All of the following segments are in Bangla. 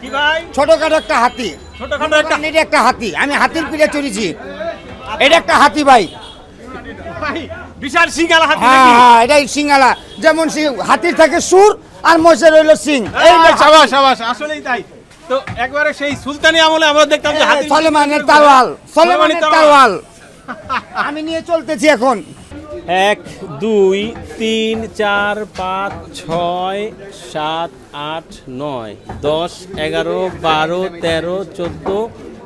কি ভাই? ছোটখাটো একটা হাতি। ছোটখাটো একটা এটা একটা হাতি। আমি হাতির পিঠে চড়েছি। এটা একটা হাতি ভাই। বিশাল হাতি হ্যাঁ হ্যাঁ এটাই সিঙ্গালা। যেমন সি- হাতির থাকে সুর আর মোষের হইল সিং। এই এই সাবাস সাবাস আসলেই তাই। তো একবারে সেই সুলতানি আমলে আমরা দেখতাম যে হাতি সলেমানের তালওয়াল সলেমানের সলেমানের আমি নিয়ে চলতেছি এখন। এক দুই তিন চার পাঁচ ছয় সাত আট, নয়, দশ, এগারো, বারো, তেরো, চোদ্দ,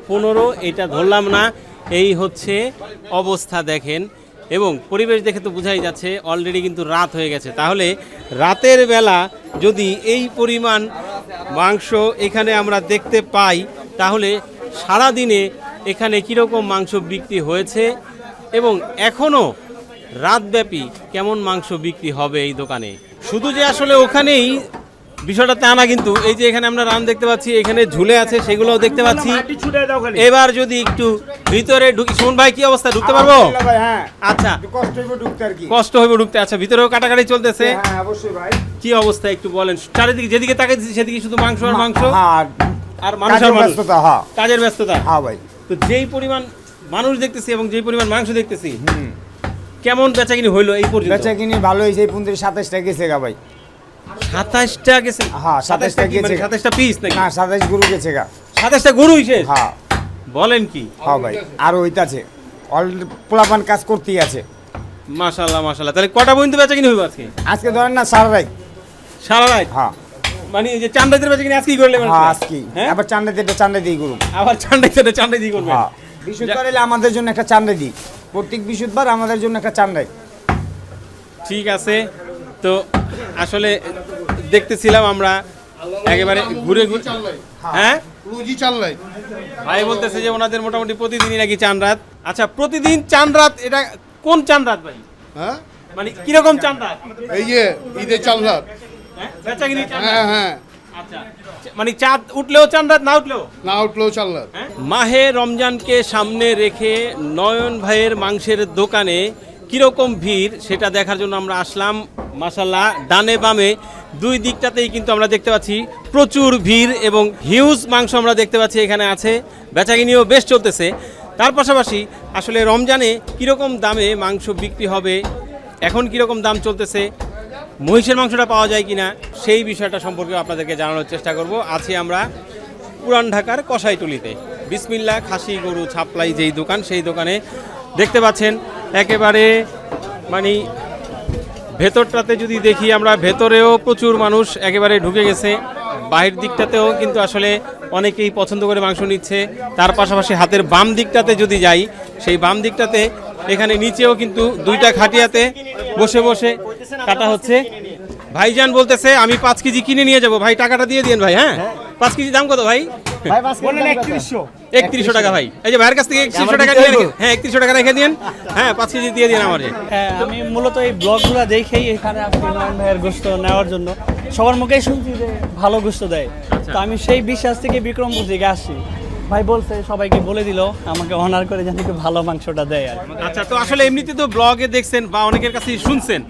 পনেরো, এটা ধরলাম না। এই হচ্ছে অবস্থা দেখেন। এবং পরিবেশ দেখে তো বোঝাই যাচ্ছে অলরেডি কিন্তু রাত হয়ে গেছে। তাহলে রাতের বেলা যদি এই পরিমাণ মাংস এখানে আমরা দেখতে পাই, তাহলে সারা দিনে এখানে কীরকম মাংস বিক্রি হয়েছে? এবং এখনও রাতব্যাপী কেমন মাংস বিক্রি হবে এই দোকানে? শুধু যে আসলে ওখানেই বিষয়টা তা না কিন্তু এই যে এখানে আমরা রান দেখতে পাচ্ছি এখানে ঝুলে আছে সেগুলোও দেখতে পাচ্ছি। এবার যদি একটু ভিতরে ঢুকি সুমন ভাই কি অবস্থা ঢুকতে পারব? হ্যাঁ। আচ্ছা। কষ্ট হইব ঢুকতে আর কি। কষ্ট হবে ঢুকতে। আচ্ছা ভিতরেও কাটাকাটি চলতেছে। হ্যাঁ অবশ্যই ভাই। কি অবস্থা একটু বলেন। চারিদিকে যেদিকে তাকাইছি সেদিকে শুধু মাংস আর মাংস? হ্যাঁ আর মানুষ আর মানুষ? ব্যস্ততা হ্যাঁ কাজের ব্যস্ততা? হ্যাঁ ভাই। তো যেই পরিমাণ মানুষ দেখতেছি এবং যেই পরিমাণ মাংস দেখতেছি কেমন বেচাকিনি হইল এই পর্যন্ত? বেচা কিনি ভালো হয়েছে এই পুন্দির সাতাশটা গেছে গা ভাই। সাতাশটা গেছে। হ্যাঁ, 27টা মানে গেছে। সাতাশটা পিস নাকি? সাতাশ গরু গেছে গা। সাতাশটা গরু শেষ? হ্যাঁ। বলেন কি? হ্যাঁ ভাই আর ওইটাছে অল পোলাপান কাজ করতেই আছে। মাশাল্লাহ মাশাল্লাহ তাহলে কটা পর্যন্ত বেচা কিনে হইব আজকে? আজকে ধরেন না সারা রাত। সারা রাত? হ্যাঁ। মানে এই যে চান্দাইতের বেচা কিনে আজকেই করলে হ্যাঁ আজকে হ্যাঁ? আবার চান্দাইতে চান্দাই করবেন হ্যাঁ। বিশুদ্ধবার এলে আমাদের জন্য একটা চান্ডা দিই প্রত্যেক বিশুদ্ধবার আমাদের জন্য একটা চান্ডাই ঠিক আছে। তো আসলে দেখতেছিলাম আমরা একেবারে ঘুরে ঘুরে হ্যাঁ? রুজি চাল্লাই। ভাই বলতেছে যে ওনাদের মোটামুটি প্রতিদিনই নাকি চান রাত। আচ্ছা প্রতিদিন চান রাত এটা কোন চান রাত ভাই? হ্যাঁ? মানে কীরকম চান রাত? এই যে ঈদের হ্যাঁ? চান রাত? হ্যাঁ হ্যাঁ। আচ্ছা। মানে চাঁদ উঠলেও চান রাত না উঠলেও? না উঠলেও রাত। হ্যাঁ? মাহে রমজানকে সামনে রেখে নয়ন ভাইয়ের মাংসের দোকানে কীরকম ভিড় সেটা দেখার জন্য আমরা আসলাম। মাসাল্লাহ ডানে বামে, দুই দিকটাতেই কিন্তু আমরা দেখতে পাচ্ছি প্রচুর ভিড় এবং হিউজ মাংস আমরা দেখতে পাচ্ছি এখানে আছে। বেচাকিনিও বেশ চলতেছে। তার পাশাপাশি আসলে রমজানে কীরকম দামে মাংস বিক্রি হবে, এখন কীরকম দাম চলতেছে, মহিষের মাংসটা পাওয়া যায় কিনা, সেই বিষয়টা সম্পর্কে আপনাদেরকে জানানোর চেষ্টা করব। আছি আমরা পুরান ঢাকার কষাইটুলিতে বিসমিল্লা খাসি, গরু, ছাপলাই যেই দোকান, সেই দোকানে দেখতে পাচ্ছেন একেবারে মানে ভেতরটাতে যদি দেখি আমরা, ভেতরেও প্রচুর মানুষ একেবারে ঢুকে গেছে। বাহির দিকটাতেও কিন্তু আসলে অনেকেই পছন্দ করে মাংস নিচ্ছে। তার পাশাপাশি হাতের বাম দিকটাতে যদি যাই, সেই বাম দিকটাতে এখানে নিচেও কিন্তু দুইটা খাটিয়াতে বসে বসে কাটা হচ্ছে। ভাইজান বলতেছে, আমি পাঁচ কেজি কিনে নিয়ে যাব। ভাই, টাকাটা দিয়ে দিন ভাই হ্যাঁ? পাঁচ কেজি দাম কত ভাই? একত্রিশশো। টাকা ভাই। এই যে ভাইয়ের কাছ থেকে একত্রিশশো টাকা নিয়ে রেখে- হ্যাঁ একত্রিশশো টাকা রেখে দিন হ্যাঁ পাঁচ কেজি দিয়ে দিন আমার হ্যাঁ আমি মূলত এই ব্লগগুলো দেখেই এখানে আসছি নয়ন ভাইয়ের গোস্ত নেওয়ার জন্য সবার মুখেই শুনছি যে ভালো গোস্ত দেয়। তো আমি সেই বিশ্বাস থেকে বিক্রম থেকে আসছি। ভাই বলছে সবাইকে বলে দিল আমাকে অনার করে যেন একটু ভালো মাংসটা দেয় আর কি। আচ্ছা তো আসলে এমনিতে তো ব্লগে দেখছেন বা অনেকের কাছে শুনছেন।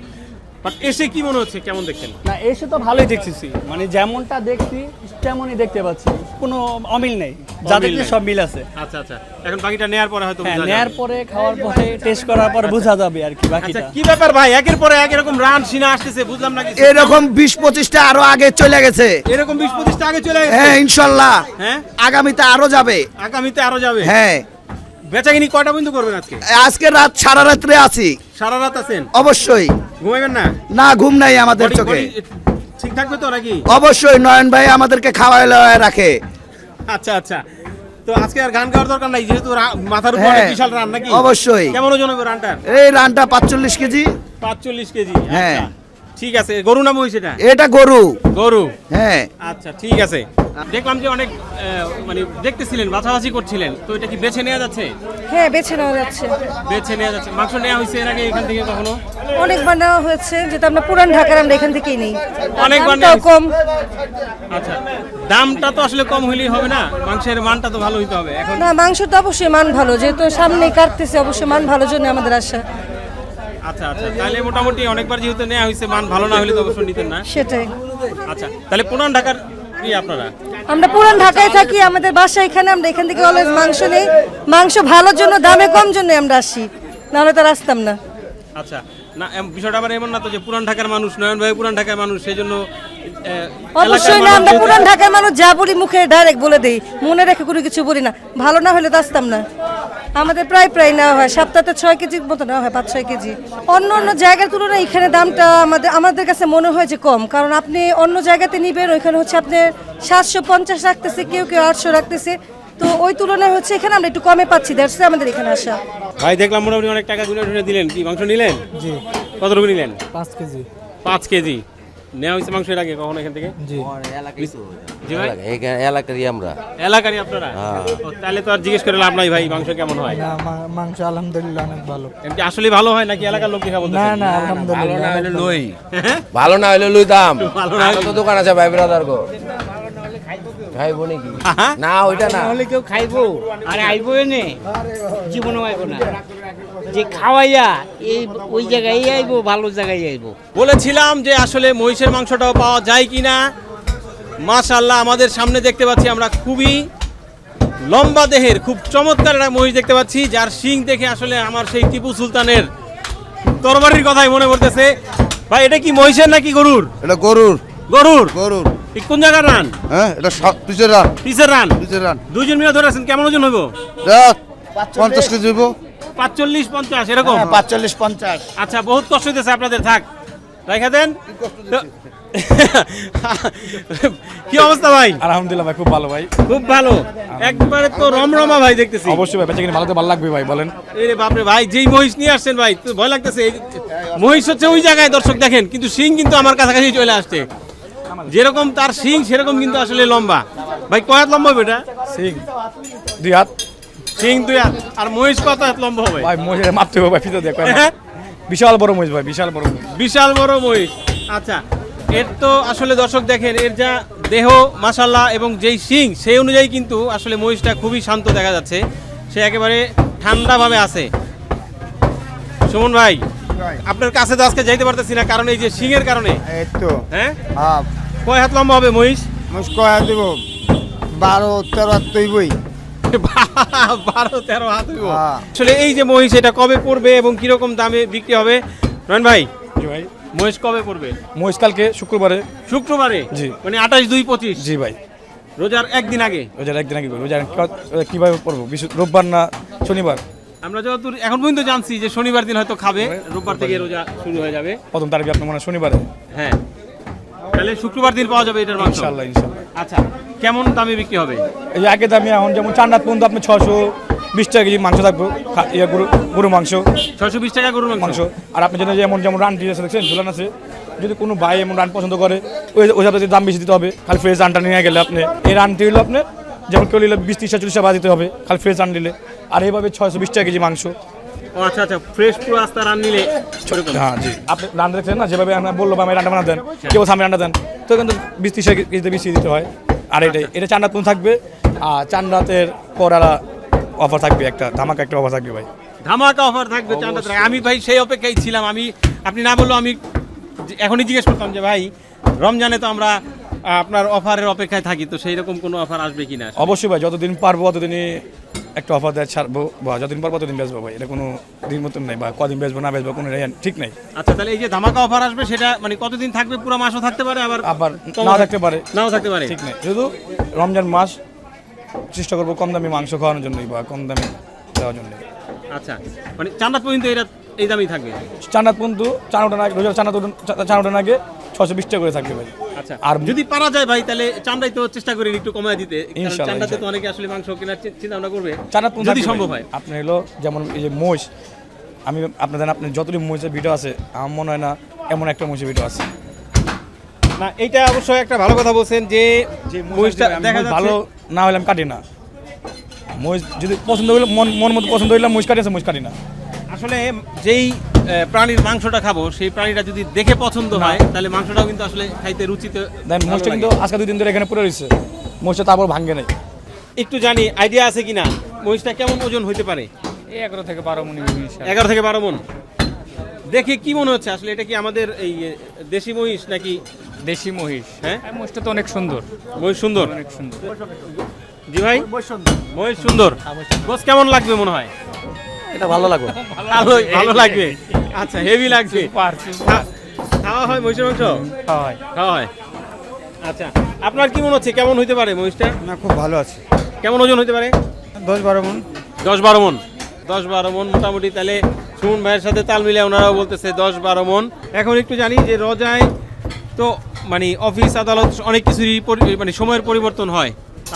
বাট এসে কি মনে হচ্ছে? কেমন দেখছেন? না এসে তো ভালোই দেখতেছি মানে যেমনটা দেখছি তেমনই দেখতে পাচ্ছি। কোনো অমিল নেই। যা দেখছি সব মিল আছে। আচ্ছা আচ্ছা। এখন বাকিটা নেয়ার পরে হয়তো হ্যাঁ বোঝা নেয়ার পরে খাওয়ার পরে টেস্ট করার পর বোঝা যাবে আর কি আচ্ছা বাকিটা কি ব্যাপার ভাই? একের পরে এক এরকম রান সিনা আসতেছে বুঝলাম না কিছু। এরকম বিশ পঁচিশটা আরও আগে চলে গেছে। এরকম বিশ পঁচিশটা আগে চলে গেছে? হ্যাঁ ইনশাল্লাহ। হ্যাঁ? আগামীতে আরও যাবে। আগামীতে আরও যাবে? হ্যাঁ। বেচাকিনি কয়টা পর্যন্ত করবেন আজকে? আজকে রাত সারা রাত্রে আছি। সারা রাত আছেন? অবশ্যই। ঘুমাইবেন না? না ঘুম নাই আমাদের চোখে। ঠিক থাকবে তো নাকি? অবশ্যই নয়ন ভাই আমাদেরকে খাওয়াই লওয়ায় রাখে। আচ্ছা আচ্ছা। তো আজকে আর গান গাওয়ার দরকার নাই যেহেতু মাথার উপর হ্যাঁ, বিশাল রান নাকি? অবশ্যই। কেমন ওজন হবে রানটার এই রানটা পাঁচচল্লিশ কেজি। পাঁচচল্লিশ কেজি হ্যাঁ। আচ্ছা। ঠিক আছে গরু নাম হয়েছে এটা? এটা গরু। গরু? হ্যাঁ। আচ্ছা ঠিক আছে। দেখলাম যে অনেক মানে দেখতেছিলেন বাছাবাছি করছিলেন। তো এটা কি বেছে নেওয়া যাচ্ছে? হ্যাঁ বেছে নেওয়া যাচ্ছে। বেছে নেওয়া যাচ্ছে। মাংস নেওয়া হয়েছে এর আগে এখান থেকে কখনো? অনেকবার নেওয়া হয়েছে যেটা আমরা পুরান ঢাকার আমরা এখান থেকেই নেই। অনেকবার কম। আচ্ছা দামটা তো আসলে কম হইলেই হবে না? মাংসের মানটা তো ভালো হইতে হবে এখন? না মাংস তো অবশ্যই মান ভালো যেহেতু সামনে কাটতেছে অবশ্যই মান ভালো জন্য আমাদের আশা। আচ্ছা আচ্ছা তাহলে মোটামুটি অনেকবার যেহেতু নেওয়া হয়েছে মান ভালো না হলে তো অবশ্যই নিতেন না। সেটাই। আচ্ছা তাহলে পুরান ঢাকার কি আপনারা? আমরা পুরান ঢাকায় থাকি আমাদের বাসা এখানে আমরা এখান থেকে অলওয়েজ মাংস নেই। মাংস ভালোর জন্য দামে কম জন্য আমরা আসি। নাহলে তো আসতাম না। আচ্ছা না বিষয়টা আবার এমন না তো যে পুরান ঢাকার মানুষ নয়ন ভাই পুরান ঢাকার মানুষ সেই জন্য অবশ্যই না আমরা পুরান ঢাকার মানুষ যা বলি মুখে ডাইরেক্ট বলে দেই। মনে রেখে কোনো কিছু বলি না। ভালো না হলে তো আসতাম না। আমাদের প্রায় প্রায় নেওয়া হয়। সপ্তাহে ছয় কেজির মতো নেওয়া হয় পাঁচ ছয় কেজি। অন্য অন্য জায়গার তুলনায় এখানে দামটা আমাদের আমাদের কাছে মনে হয় যে কম। কারণ আপনি অন্য জায়গাতে নিবেন ওইখানে হচ্ছে আপনি সাতশো পঞ্চাশ রাখতেছে কেউ কেউ আটশো রাখতেছে। তো ওই তুলনায় হচ্ছে এখানে আমরা একটু কমে পাচ্ছি দ্যাটস আমাদের এখানে আসা। ভাই দেখলাম মোটামুটি অনেক টাকা গুনে দিলেন। কি মাংস নিলেন? জি। কতটুকু নিলেন? পাঁচ কেজি। পাঁচ কেজি। নেওয়া হয়েছে মাংস এর আগে কখনো এখান থেকে? জি। জি ভাই? এলাকারই আমরা। এলাকারই আপনারা? তাহলে তো আর জিজ্ঞেস করে লাভ নাই ভাই মাংস কেমন হয়? না মাংস আলহামদুলিল্লাহ অনেক ভালো। এমনি আসলে ভালো হয় নাকি এলাকার লোক দেখা বলতে না না ভালো না হলে। লই। ভালো না হলে লই দাম। ভালো না তো দোকান আছে ভাই ব্রাদার গো। খাইবো নাকি? না ওইটা না। তাহলে কেউ খাইবো। আর আইবো জীবনও আইবো না। যে খাওয়াইয়া এই ওই জায়গায় আইবো ভালো জায়গায় আইবো। বলেছিলাম যে আসলে মহিষের মাংসটাও পাওয়া যায় কিনা। মাশাল্লাহ আমাদের সামনে দেখতে পাচ্ছি আমরা খুবই লম্বা দেহের খুব চমৎকার একটা মহিষ দেখতে পাচ্ছি যার শিং দেখে আসলে আমার সেই টিপু সুলতানের তরবারির কথাই মনে পড়তেছে। ভাই এটা কি মহিষের নাকি গরুর? এটা গরুর। গরুর? গরুর। কোন জায়গার রান? হ্যাঁ এটা পিসের রান। পিসের রান? পিসের রান। দুজন মিলে ধরে আছেন কেমন ওজন হইব? পঞ্চাশ কেজি হইব। পাঁচচল্লিশ পঞ্চাশ এরকম? পাঁচচল্লিশ পঞ্চাশ। আচ্ছা বহুত কষ্ট হইতেছে আপনাদের থাক। রাখা দেন। কি অবস্থা ভাই? আলহামদুলিল্লাহ ভাই খুব ভালো ভাই। খুব ভালো। একবারে তো রমরমা ভাই দেখতেছি। অবশ্যই ভাই বেঁচে কিনে ভালো তো ভালো লাগবে ভাই বলেন। এরে বাপরে ভাই যেই মহিষ নিয়ে আসছেন ভাই তো ভয় লাগতেছে। মহিষ হচ্ছে ওই জায়গায় দর্শক দেখেন কিন্তু সিং কিন্তু আমার কাছাকাছি চলে আসছে। যেরকম তার সিং সেরকম কিন্তু আসলে লম্বা। ভাই কয় হাত লম্বা বেটা সিং দুই হাত। সিং দুই হাত। আর মহিষ কত হাত লম্বা হবে? ভাই মহিলা মাপতে হবে ভাই ফিতে দেখো বিশাল বড় মহিষ ভাই বিশাল বড় বিশাল বড় মহিষ। আচ্ছা এর তো আসলে দর্শক দেখেন এর যা দেহ মাসাল্লাহ এবং যেই সিং সেই অনুযায়ী কিন্তু আসলে মহিষটা খুবই শান্ত দেখা যাচ্ছে। সে একেবারে ঠান্ডাভাবে আছে। সুমন ভাই আপনার কাছে তো আজকে যাইতে পারতেছি না কারণ এই যে সিং এর কারণে। এই তো। হ্যাঁ? হ্যাঁ। কয় হাত লম্বা হবে মহিষ? মুস্কো দিব? বারো তেরো তৈবই বারো তেরো হাত হইব। হ্যাঁ। আসলে এই যে মহিষ এটা কবে পড়বে এবং কীরকম দামে বিক্রি হবে? রয়ন ভাই ভাই। মহিষ কবে পড়বে? মহিষ কালকে শুক্রবারে। শুক্রবারে? জি। মানে আঠাশ দুই পঁচিশ? জি ভাই। রোজার একদিন আগে? রোজার একদিন আগে করব রোজার কীভাবে পড়ব? রোববার না শনিবার? আমরা যতদূর এখন পর্যন্ত জানছি যে শনিবার দিন হয়তো খাবে। রোববার থেকে রোজা শুরু হয়ে যাবে। প্রথম তারিখে আপনার মনে হয় শনিবারে? হ্যাঁ। তাহলে শুক্রবার দিন পাওয়া যাবে এটার মাংস ইনশাল্লাহ ইনশাল্লাহ আচ্ছা। কেমন দামে বিক্রি হবে? এই যে আগে দামি এখন যেমন চার রাত পর্যন্ত আপনি ছশো বিশ টাকা কেজি মাংস থাকব খা- ইয়ে গরু গরু মাংস। ছয়শো বিশ টাকা গরুর মাংস। মাংস। আর আপনি যেন যেমন যেমন রান দিয়ে আছে দেখছেন ঝুলান আছে যদি কোনো ভাই এমন রান পছন্দ করে ওই ওই হিসাবে দাম বেশি দিতে হবে খালি ফ্রেশ রানটা নিয়ে গেলে আপনি। এই রানটি হলো আপনি যেমন কেউ নিলে বিশ ত্রিশ চল্লিশ টাকা দিতে হবে খালি ফ্রেশ রান নিলে। আর এইভাবে ছয়শো বিশ টাকা কেজি মাংস। ও আচ্ছা আচ্ছা ফ্রেশ পুরো আস্তা রান নিলে হ্যাঁ জি। আপনি রান দেখছেন না যেভাবে আমরা বলল আমি রান্না বানা দেন কেউ সামনে রান্না দেন। তো কিন্তু বিশ ত্রিশ কেজিতে বেশি দিতে হয়। আর এটা এটা চার রাত থাকবে। আর চার রাতের আর অফার থাকবে একটা, ধামাকা একটা অফার থাকবে ভাই। ধামাকা অফার থাকবে চাঁদা তারা। আমি ভাই সেই অপেক্ষায় ছিলাম। আমি, আপনি না বলল আমি এখনই জিজ্ঞেস করতাম যে ভাই, রমজানে তো আমরা আপনার অফারের অপেক্ষায় থাকি তো সেই রকম কোনো অফার আসবে কিনা? অবশ্যই ভাই যতদিন পারব ততদিনই একটা অফার দেয় ছাড়বো। বা যতদিন পারব ততদিন বেচবো ভাই এটা কোনো দিন মতন নেই। বা কদিন বেচবো না বেচবো কোনো ঠিক নেই। আচ্ছা তাহলে এই যে ধামাকা অফার আসবে সেটা মানে কতদিন থাকবে? পুরো মাসও থাকতে পারে আবার আবার নাও থাকতে পারে। নাও থাকতে পারে। ঠিক নেই। শুধু রমজান মাস চেষ্টা করব কম দামি মাংস খাওয়ানোর জন্যই বা কম দামি দেওয়ার জন্য আচ্ছা মানে চান্দাত পর্যন্ত এটা এই দামই থাকবে? চানাত পর্যন্ত রোজার চানাত চানোটার আগে ছশো বিশ টাকা করে থাকবে ভাই। আচ্ছা। আর যদি পারা যায় ভাই তাহলে চান্দাই তো চেষ্টা করি একটু কমায় দিতে। চান্দাতে তো অনেকে আসলে মাংস কেনার চিন্তা ভাবনা করবে। চানাত যদি সম্ভব হয়। আপনি হলো যেমন এই যে মোষ আমি আপনাদের আপনি যতটি মোষের ভিডিও আছে আমার মনে হয় না এমন একটা মোষের ভিডিও আছে। না এইটা অবশ্যই একটা ভালো কথা বলছেন যে মহিষটা দেখা যাচ্ছে ভালো না হলে আমি কাটি না। মোষ যদি পছন্দ হইলে মন মন মতো পছন্দ হইলে মোষ কাটি আছে মোষ কাটি না। আসলে যেই প্রাণীর মাংসটা খাব। সেই প্রাণীটা যদি দেখে পছন্দ হয় তাহলে মাংসটাও কিন্তু আসলে খাইতে রুচিতে দেন মোষটা কিন্তু আজকে দুই দিন ধরে এখানে পড়ে রয়েছে। মোষটা তারপর ভাঙ্গে নাই। একটু জানি আইডিয়া আছে কিনা? মহিষটা কেমন ওজন হইতে পারে? এই এগারো থেকে বারো মনি এগারো থেকে বারো মন দেখে কি মনে হচ্ছে? আসলে এটা কি আমাদের এই দেশি মহিষ নাকি? দেশি মহিষ। হ্যাঁ? হ্যাঁ মহিষটা তো অনেক সুন্দর। মহিষ সুন্দর? অনেক সুন্দর। জি ভাই? সুন্দর। মহিষ সুন্দর। গোস কেমন লাগবে মনে হয়? এটা ভালো লাগবে। ভালো ভালো লাগবে। আচ্ছা হেভি লাগবে। সুপার। খাওয়া হয় মহিষের মাংস? হয়। খাওয়া হয়। আচ্ছা আপনার কি মনে হচ্ছে কেমন হইতে পারে মহিষটা? না খুব ভালো আছে। কেমন ওজন হইতে পারে? দশ বারো মন। দশ বারো মন। দশ বারো মন মোটামুটি তাহলে সুমন ভাইয়ের সাথে তাল মিলে ওনারাও বলতেছে দশ বারো মন। এখন একটু জানি যে রজায় তো মানে অফিস আদালত অনেক কিছুরই মানে সময়ের পরিবর্তন হয়।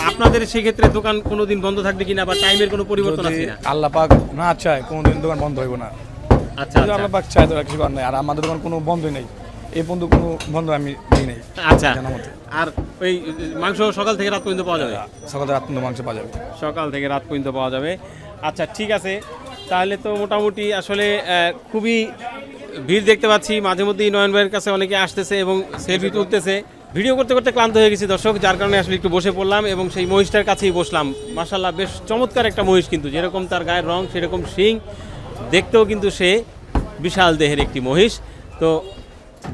আপনাদের সেক্ষেত্রে দোকান কোনোদিন বন্ধ থাকবে কিনা বা টাইমের কোনো পরিবর্তন আছে কিনা? আল্লাহ পাক না চায় কোনোদিন দোকান বন্ধ হইব না। আচ্ছা আচ্ছা। আল্লাহ পাক চায় তো কিছু করার নাই। আর আমাদের দোকান কোনো বন্ধই নেই। এই পর্যন্ত কোনো বন্ধ আমি দিই নাই আচ্ছা। আর ওই মাংস সকাল থেকে রাত পর্যন্ত পাওয়া যাবে? সকাল থেকে রাত পর্যন্ত মাংস পাওয়া যাবে। সকাল থেকে রাত পর্যন্ত পাওয়া যাবে। আচ্ছা ঠিক আছে। তাহলে তো মোটামুটি আসলে খুবই ভিড় দেখতে পাচ্ছি। মাঝে মধ্যেই নয়ন ভাইয়ের কাছে অনেকে আসতেছে এবং সেলফি তুলতেছে। ভিডিও করতে করতে ক্লান্ত হয়ে গেছি দর্শক, যার কারণে আসলে একটু বসে পড়লাম এবং সেই মহিষটার কাছেই বসলাম। মাসাল্লাহ বেশ চমৎকার একটা মহিষ কিন্তু, যেরকম তার গায়ের রং, সেরকম শিং, দেখতেও কিন্তু সে বিশাল দেহের একটি মহিষ। তো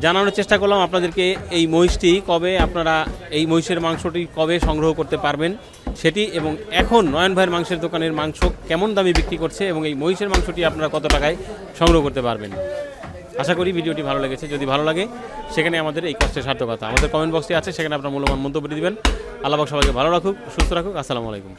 জানানোর চেষ্টা করলাম আপনাদেরকে এই মহিষটি কবে আপনারা এই মহিষের মাংসটি কবে সংগ্রহ করতে পারবেন সেটি এবং এখন নয়ন ভাইয়ের মাংসের দোকানের মাংস কেমন দামে বিক্রি করছে এবং এই মহিষের মাংসটি আপনারা কত টাকায় সংগ্রহ করতে পারবেন? আশা করি ভিডিওটি ভালো লেগেছে। যদি ভালো লাগে, সেখানে আমাদের এই কষ্টের সার্থকতা। আমাদের কমেন্ট বক্সটি আছে, সেখানে আপনার মূল্যবান মন্তব্য দিবেন। আল্লাহ সবাইকে ভালো রাখুক, সুস্থ রাখুক। আসসালামু আলাইকুম।